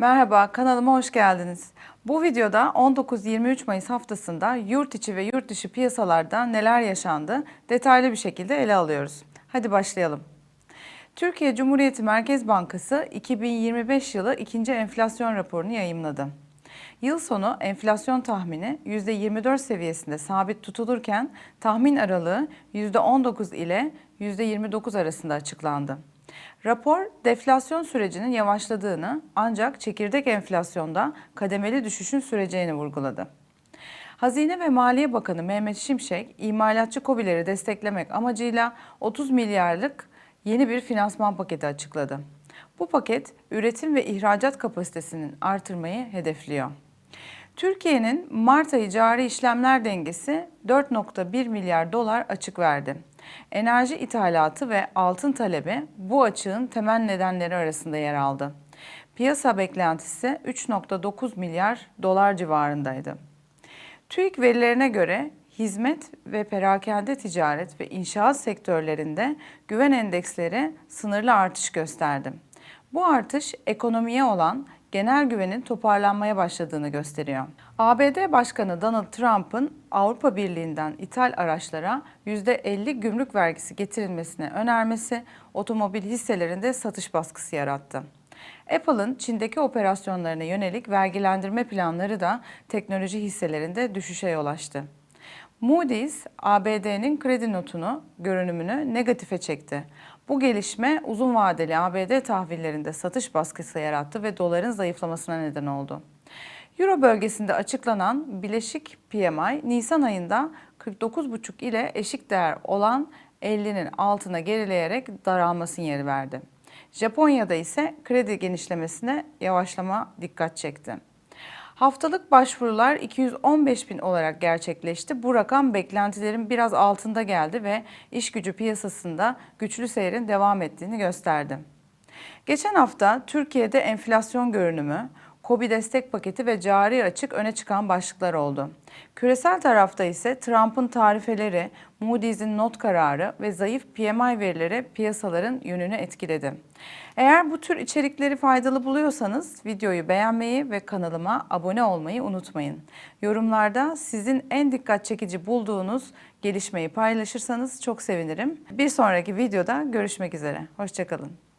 Merhaba, kanalıma hoş geldiniz. Bu videoda 19-23 Mayıs haftasında yurt içi ve yurt dışı piyasalarda neler yaşandı detaylı bir şekilde ele alıyoruz. Hadi başlayalım. Türkiye Cumhuriyeti Merkez Bankası 2025 yılı ikinci enflasyon raporunu yayımladı. Yıl sonu enflasyon tahmini %24 seviyesinde sabit tutulurken tahmin aralığı %19 ile %29 arasında açıklandı. Rapor deflasyon sürecinin yavaşladığını ancak çekirdek enflasyonda kademeli düşüşün süreceğini vurguladı. Hazine ve Maliye Bakanı Mehmet Şimşek, imalatçı KOBİ'leri desteklemek amacıyla 30 milyarlık yeni bir finansman paketi açıkladı. Bu paket üretim ve ihracat kapasitesinin artırmayı hedefliyor. Türkiye'nin Mart ayı cari işlemler dengesi 4.1 milyar dolar açık verdi. Enerji ithalatı ve altın talebi bu açığın temel nedenleri arasında yer aldı. Piyasa beklentisi 3.9 milyar dolar civarındaydı. TÜİK verilerine göre hizmet ve perakende ticaret ve inşaat sektörlerinde güven endeksleri sınırlı artış gösterdi. Bu artış ekonomiye olan genel güvenin toparlanmaya başladığını gösteriyor. ABD Başkanı Donald Trump'ın Avrupa Birliği'nden ithal araçlara %50 gümrük vergisi getirilmesine önermesi otomobil hisselerinde satış baskısı yarattı. Apple'ın Çin'deki operasyonlarına yönelik vergilendirme planları da teknoloji hisselerinde düşüşe yol açtı. Moody's, ABD'nin kredi notunu, görünümünü negatife çekti. Bu gelişme uzun vadeli ABD tahvillerinde satış baskısı yarattı ve doların zayıflamasına neden oldu. Euro bölgesinde açıklanan bileşik PMI Nisan ayında 49,5 ile eşik değer olan 50'nin altına gerileyerek daralma sinyali verdi. Japonya'da ise kredi genişlemesine yavaşlama dikkat çekti. Haftalık başvurular 215 bin olarak gerçekleşti. Bu rakam beklentilerin biraz altında geldi ve iş gücü piyasasında güçlü seyrin devam ettiğini gösterdi. Geçen hafta Türkiye'de enflasyon görünümü, KOBİ destek paketi ve cari açık öne çıkan başlıklar oldu. Küresel tarafta ise Trump'ın tarifeleri, Moody's'in not kararı ve zayıf PMI verileri piyasaların yönünü etkiledi. Eğer bu tür içerikleri faydalı buluyorsanız videoyu beğenmeyi ve kanalıma abone olmayı unutmayın. Yorumlarda sizin en dikkat çekici bulduğunuz gelişmeyi paylaşırsanız çok sevinirim. Bir sonraki videoda görüşmek üzere. Hoşçakalın.